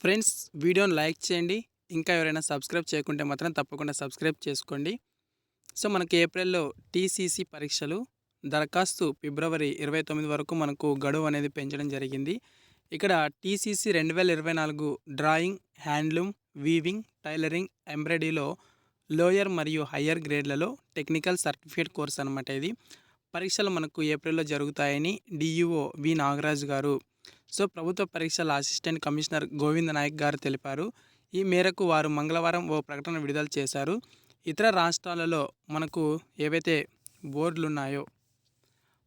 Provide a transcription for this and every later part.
Friends వీడియోని like చేయండి. ఇంకా ఎవరైనా సబ్స్క్రైబ్ చేయకుంటే మాత్రం తప్పకుండా సబ్స్క్రైబ్ చేసుకోండి. సో మనకి ఏప్రిల్లో టీసీసీ పరీక్షలు దరఖాస్తు ఫిబ్రవరి ఇరవై తొమ్మిది వరకు మనకు గడువు అనేది పెంచడం జరిగింది. ఇక్కడ టీసీసీ రెండు వేల ఇరవై నాలుగు డ్రాయింగ్ హ్యాండ్లూమ్ వీవింగ్ టైలరింగ్ ఎంబ్రాయిడరీలో లోయర్ మరియు హయ్యర్ గ్రేడ్లలో టెక్నికల్ సర్టిఫికేట్ కోర్స్ అనమాట ఇది. పరీక్షలు మనకు ఏప్రిల్లో జరుగుతాయని డిఈఓ వి నాగరాజు గారు సో ప్రభుత్వ పరీక్షల అసిస్టెంట్ కమిషనర్ గోవింద్ నాయక్ గారు తెలిపారు. ఈ మేరకు వారు మంగళవారం ఓ ప్రకటన విడుదల చేశారు. ఇతర రాష్ట్రాలలో మనకు ఏవైతే బోర్డులు ఉన్నాయో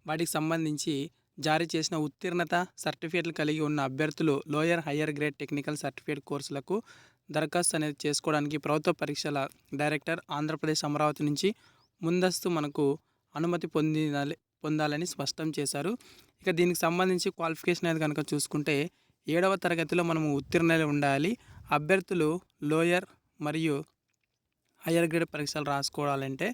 వాటికి సంబంధించి జారీ చేసిన ఉత్తీర్ణత సర్టిఫికేట్లు కలిగి ఉన్న అభ్యర్థులు lower higher grade technical certificate కోర్సులకు దరఖాస్తు అనేది చేసుకోవడానికి ప్రభుత్వ పరీక్షల డైరెక్టర్ ఆంధ్రప్రదేశ్ అమరావతి నుంచి ముందస్తు మనకు అనుమతి పొందాలి పొందాలని స్పష్టం చేశారు. ఇక దీనికి సంబంధించి క్వాలిఫికేషన్ అనేది కనుక చూసుకుంటే ఏడవ తరగతిలో మనము ఉత్తీర్ణలు ఉండాలి. అభ్యర్థులు లోయర్ మరియు హయ్యర్ గ్రేడ్ పరీక్షలు రాసుకోవాలంటే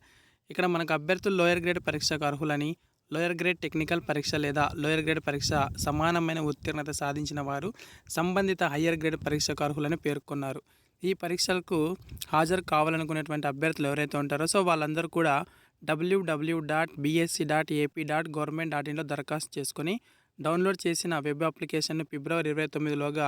ఇక్కడ మనకు అభ్యర్థులు లోయర్ గ్రేడ్ పరీక్షకు అర్హులని లోయర్ గ్రేడ్ టెక్నికల్ పరీక్ష లేదా లోయర్ గ్రేడ్ పరీక్ష సమానమైన ఉత్తీర్ణత సాధించిన వారు సంబంధిత హయ్యర్ గ్రేడ్ పరీక్షకు అర్హులని పేర్కొన్నారు. ఈ పరీక్షలకు హాజరు కావాలనుకునేటువంటి అభ్యర్థులు ఎవరైతే ఉంటారో సో వాళ్ళందరూ కూడా WWW dot BSC dot AP dot government dot ఇన్లో దరఖాస్తు చేసుకొని డౌన్లోడ్ చేసిన వెబ్ అప్లికేషన్ను ఫిబ్రవరి ఇరవై తొమ్మిదిలోగా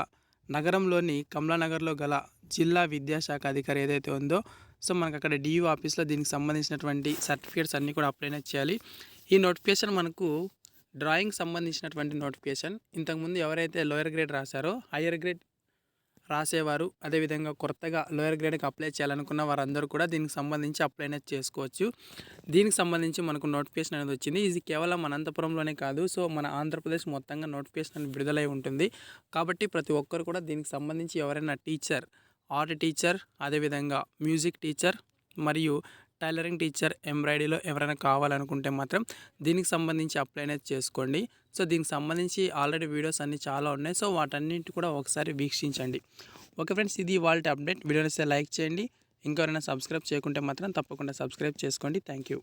నగరంలోని కమలానగర్లో గల జిల్లా విద్యాశాఖ అధికారి ఏదైతే ఉందో సో మనకు అక్కడ డియూ ఆఫీస్లో దీనికి సంబంధించినటువంటి సర్టిఫికేట్స్ అన్నీ కూడా అప్లైనే చేయాలి. ఈ నోటిఫికేషన్ మనకు డ్రాయింగ్ సంబంధించినటువంటి నోటిఫికేషన్. ఇంతకుముందు ఎవరైతే లోయర్ గ్రేడ్ రాశారో హయ్యర్ గ్రేడ్ రాసేవారు. అదేవిధంగా కొత్తగా లోయర్ గ్రేడ్కి అప్లై చేయాలనుకున్న వారందరూ కూడా దీనికి సంబంధించి అప్లై అనేది చేసుకోవచ్చు. దీనికి సంబంధించి మనకు నోటిఫికేషన్ అనేది వచ్చింది. ఇది కేవలం అనంతపురంలోనే కాదు. సో మన ఆంధ్రప్రదేశ్ మొత్తంగా నోటిఫికేషన్ అనేది విడుదలై ఉంటుంది. కాబట్టి ప్రతి ఒక్కరు కూడా దీనికి సంబంధించి ఎవరైనా టీచర్ ఆర్ట్ టీచర్ అదేవిధంగా మ్యూజిక్ టీచర్ మరియు టైలరింగ్ టీచర్ ఎంబ్రాయిడరీలో ఎవరైనా కావాలనుకుంటే మాత్రం దీనికి సంబంధించి అప్లై అనేది చేసుకోండి. సో దీనికి సంబంధించి ఆల్రెడీ వీడియోస్ అన్నీ చాలా ఉన్నాయి. సో వాటన్నింటి కూడా ఒకసారి వీక్షించండి. ఓకే ఫ్రెండ్స్ ఇది వాళ్ళ అప్డేట్. వీడియోని లైక్ చేయండి. ఇంకెవరైనా సబ్స్క్రైబ్ చేయకుంటే మాత్రం తప్పకుండా సబ్స్క్రైబ్ చేసుకోండి. Thank you.